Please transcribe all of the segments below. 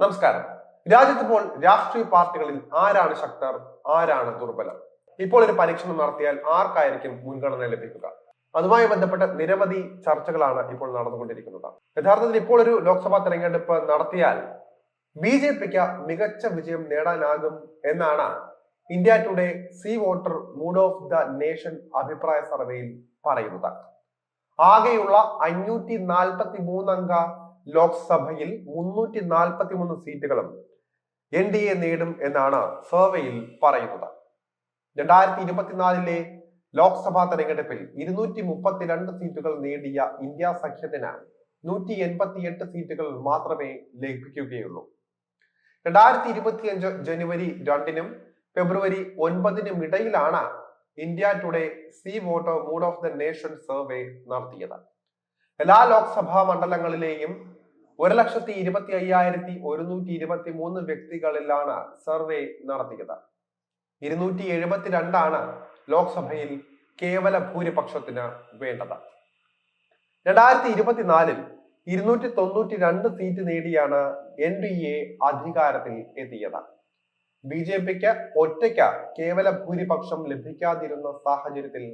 നമസ്കാരം. രാജ്യത്തിപ്പോൾ രാഷ്ട്രീയ പാർട്ടികളിൽ ആരാണ് ശക്തർ ആരാണ് ദുർബലർ? ഇപ്പോൾ ഒരു പരീക്ഷണം നടത്തിയാൽ ആർക്കായിരിക്കും മുൻഗണന ലഭിക്കുക? അതുമായി ബന്ധപ്പെട്ട നിരവധി ചർച്ചകളാണ് ഇപ്പോൾ നടന്നുകൊണ്ടിരിക്കുന്നത്. യഥാർത്ഥത്തിൽ ഇപ്പോൾ ഒരു ലോക്സഭാ തെരഞ്ഞെടുപ്പ് നടത്തിയാൽ ബി ജെ പിക്ക് മികച്ച വിജയം നേടാനാകും എന്നാണ് India today C voter mood of the nation അഭിപ്രായ സർവേയിൽ പറയുന്നത്. ആകെയുള്ള അഞ്ഞൂറ്റി നാൽപ്പത്തി മൂന്നംഗ ലോക്സഭയിൽ മുന്നൂറ്റി നാൽപ്പത്തി മൂന്ന് സീറ്റുകളും എൻ ഡി എ നേടും എന്നാണ് സർവേയിൽ പറയുന്നത്. രണ്ടായിരത്തി ഇരുപത്തിനാലിലെ ലോക്സഭാ തെരഞ്ഞെടുപ്പിൽ ഇരുന്നൂറ്റി മുപ്പത്തിരണ്ട് സീറ്റുകൾ നേടിയ ഇന്ത്യ സഖ്യത്തിന് നൂറ്റി എൺപത്തി എട്ട് സീറ്റുകൾ മാത്രമേ ലഭിക്കുകയുള്ളൂ. രണ്ടായിരത്തി ഇരുപത്തിയഞ്ച് ജനുവരി രണ്ടിനും ഫെബ്രുവരി ഒൻപതിനും ഇടയിലാണ് India today C voter mood of the nation survey നടത്തിയത്. എല്ലാ ലോക്സഭാ മണ്ഡലങ്ങളിലെയും ഒരു ലക്ഷത്തി ഇരുപത്തി അയ്യായിരത്തി ഒരുന്നൂറ്റി ഇരുപത്തി മൂന്ന് വ്യക്തികളിലാണ് സർവേ നടത്തിയത്. ഇരുന്നൂറ്റി എഴുപത്തിരണ്ടാണ് ലോക്സഭയിൽ കേവല ഭൂരിപക്ഷത്തിന് വേണ്ടത്. രണ്ടായിരത്തി ഇരുപത്തിനാലിൽ ഇരുന്നൂറ്റി തൊണ്ണൂറ്റി രണ്ട് സീറ്റ് നേടിയാണ് എൻ ഡി എ അധികാരത്തിൽ എത്തിയത്. ബി ജെ പിക്ക് ഒറ്റയ്ക്ക് കേവല ഭൂരിപക്ഷം ലഭിക്കാതിരുന്ന സാഹചര്യത്തിൽ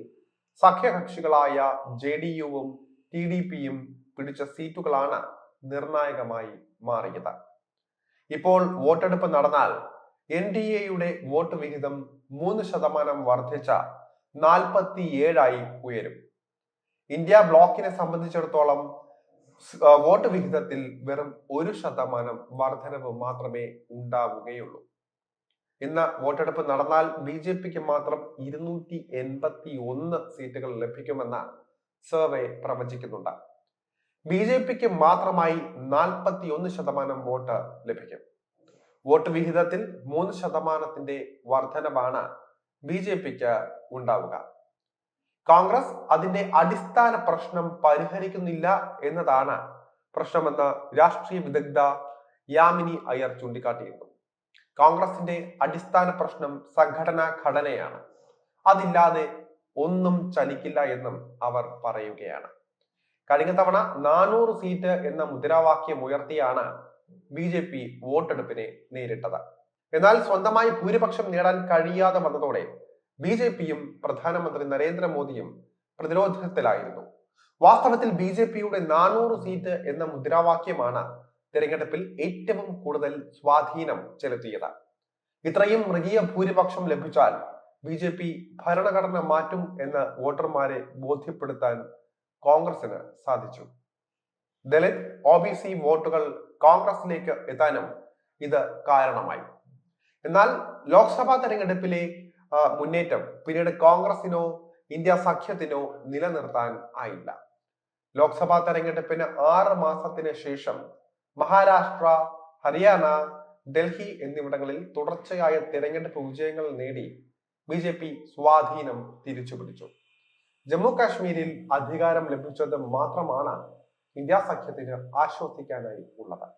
സഖ്യകക്ഷികളായ ജെ ഡി യുവും ടി ഡി പിയും പിടിച്ച സീറ്റുകളാണ് നിർണായകമായി മാറിയത്. ഇപ്പോൾ വോട്ടെടുപ്പ് നടന്നാൽ എൻ ഡി എയുടെ വോട്ട് വിഹിതം മൂന്ന് ശതമാനം വർദ്ധിച്ച നാൽപ്പത്തി ഏഴായി ഉയരും. ഇന്ത്യ ബ്ലോക്കിനെ സംബന്ധിച്ചിടത്തോളം വോട്ട് വിഹിതത്തിൽ വെറും ഒരു ശതമാനം വർധനവ് മാത്രമേ ഉണ്ടാവുകയുള്ളൂ. ഇന്ന് വോട്ടെടുപ്പ് നടന്നാൽ ബി ജെ പിക്ക് മാത്രം ഇരുന്നൂറ്റി എൺപത്തി ഒന്ന് സീറ്റുകൾ ലഭിക്കുമെന്ന് സർവേ പ്രവചിക്കുന്നുണ്ട്. ബി ജെ പിക്ക് മാത്രമായി നാൽപ്പത്തി ഒന്ന് ശതമാനം വോട്ട് ലഭിക്കും. വോട്ട് വിഹിതത്തിൽ മൂന്ന് ശതമാനത്തിന്റെ വർധനവാണ് ബി ജെ പിക്ക് ഉണ്ടാവുക. കോൺഗ്രസ് അതിന്റെ അടിസ്ഥാന പ്രശ്നം പരിഹരിക്കുന്നില്ല എന്നതാണ് പ്രശ്നമെന്ന് രാഷ്ട്രീയ വിദഗ്ധ യാമിനി അയ്യർ ചൂണ്ടിക്കാട്ടിയിരുന്നു. കോൺഗ്രസിന്റെ അടിസ്ഥാന പ്രശ്നം സംഘടനാ ഘടനയാണ് അതില്ലാതെ ഒന്നും ചലിക്കില്ല എന്നും അവർ പറയുകയാണ്. കഴിഞ്ഞ തവണ നാനൂറ് സീറ്റ് എന്ന മുദ്രാവാക്യം ഉയർത്തിയാണ് ബി ജെ പി വോട്ടെടുപ്പിനെ നേരിട്ടത്. എന്നാൽ സ്വന്തമായി ഭൂരിപക്ഷം നേടാൻ കഴിയാതെ വന്നതോടെ ബി ജെ പിയും പ്രധാനമന്ത്രി നരേന്ദ്രമോദിയും പ്രതിരോധത്തിലായിരുന്നു. വാസ്തവത്തിൽ ബി ജെ പിയുടെ നാനൂറ് സീറ്റ് എന്ന മുദ്രാവാക്യമാണ് തിരഞ്ഞെടുപ്പിൽ ഏറ്റവും കൂടുതൽ സ്വാധീനം ചെലുത്തിയത്. ഇത്രയും മൃഗീയ ഭൂരിപക്ഷം ലഭിച്ചാൽ ബി ജെ പി ഭരണഘടന മാറ്റും എന്ന് വോട്ടർമാരെ ബോധ്യപ്പെടുത്താൻ കോൺഗ്രസിന് സാധിച്ചു. ദളിത് ഒ ബി സി വോട്ടുകൾ കോൺഗ്രസിലേക്ക് എത്താനും ഇത് കാരണമായി. എന്നാൽ ലോക്സഭാ തെരഞ്ഞെടുപ്പിലെ മുന്നേറ്റം പിന്നീട് കോൺഗ്രസിനോ ഇന്ത്യ സഖ്യത്തിനോ നിലനിർത്താൻ ആയില്ല. ലോക്സഭാ തെരഞ്ഞെടുപ്പിന് ആറ് മാസത്തിന് ശേഷം മഹാരാഷ്ട്ര ഹരിയാന ഡൽഹി എന്നിവിടങ്ങളിൽ തുടർച്ചയായ തെരഞ്ഞെടുപ്പ് വിജയങ്ങൾ നേടി ബി ജെ പി സ്വാധീനം തിരിച്ചുപിടിച്ചു ജമ്മു കാശ്മീരിൽ അധികാരം ലഭിച്ചത് മാത്രമാണ് ഇന്ത്യ സഖ്യത്തിന് ആശ്വസിക്കാനായി ഉള്ളത്.